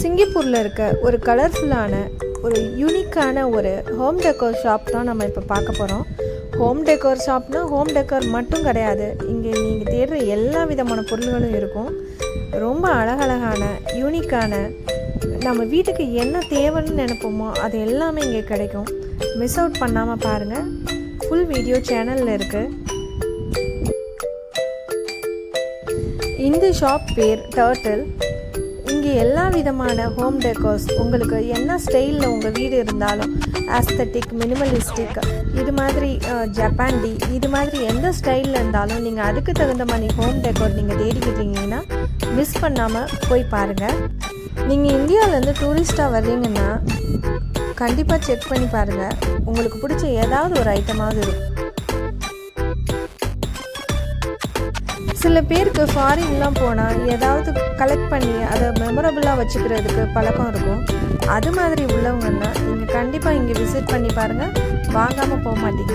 சிங்கப்பூரில் இருக்க ஒரு கலர்ஃபுல்லான ஒரு யூனிக்கான ஒரு ஹோம் டெக்கோர் ஷாப் தான் நம்ம இப்போ பார்க்க போகிறோம் ஹோம் டெக்கோர் ஷாப்னா ஹோம் டெக்கோர் மட்டும் கிடையாது. இங்கே நீங்கள் தேடுற எல்லா விதமான பொருள்களும் இருக்கும். ரொம்ப அழகழகான யூனிக்கான நம்ம வீட்டுக்கு என்ன தேவைன்னு நினைப்போமோ அது எல்லாமே இங்கே கிடைக்கும். மிஸ் அவுட் பண்ணாமல் பாருங்கள் ஃபுல் வீடியோ சேனலில் இருக்குது இந்த ஷாப் பேர் டர்ட்டில் இங்கே எல்லா விதமான ஹோம் டெக்கோர்ஸ் உங்களுக்கு என்ன ஸ்டைலில் உங்கள் வீடு இருந்தாலும் ஆஸ்தட்டிக் மினிமலிஸ்டிக் இது மாதிரி ஜப்பான்டி இது மாதிரி எந்த ஸ்டைலில் இருந்தாலும் நீங்கள் அதுக்கு தகுந்த மாதிரி ஹோம் டெக்கோர் நீங்கள் தேடிக்கிட்டீங்கன்னா மிஸ் பண்ணாமல் போய் பாருங்கள் நீங்கள் இந்தியாவிலேருந்து டூரிஸ்ட்டாக வர்றீங்கன்னா கண்டிப்பாக செக் பண்ணி பாருங்கள் உங்களுக்கு பிடிச்ச ஏதாவது ஒரு ஐட்டமாவது இருக்கும் சில பேருக்கு ஃபாரின்லாம் போனால் ஏதாவது கலெக்ட் பண்ணி அதை மெமரபுளாக வச்சுக்கிறதுக்கு பழக்கம் இருக்கும். அது மாதிரி உள்ளவங்கன்னா நீங்கள் கண்டிப்பாக இங்கே விசிட் பண்ணி பாருங்கள் வாங்காமல் போக மாட்டீங்க.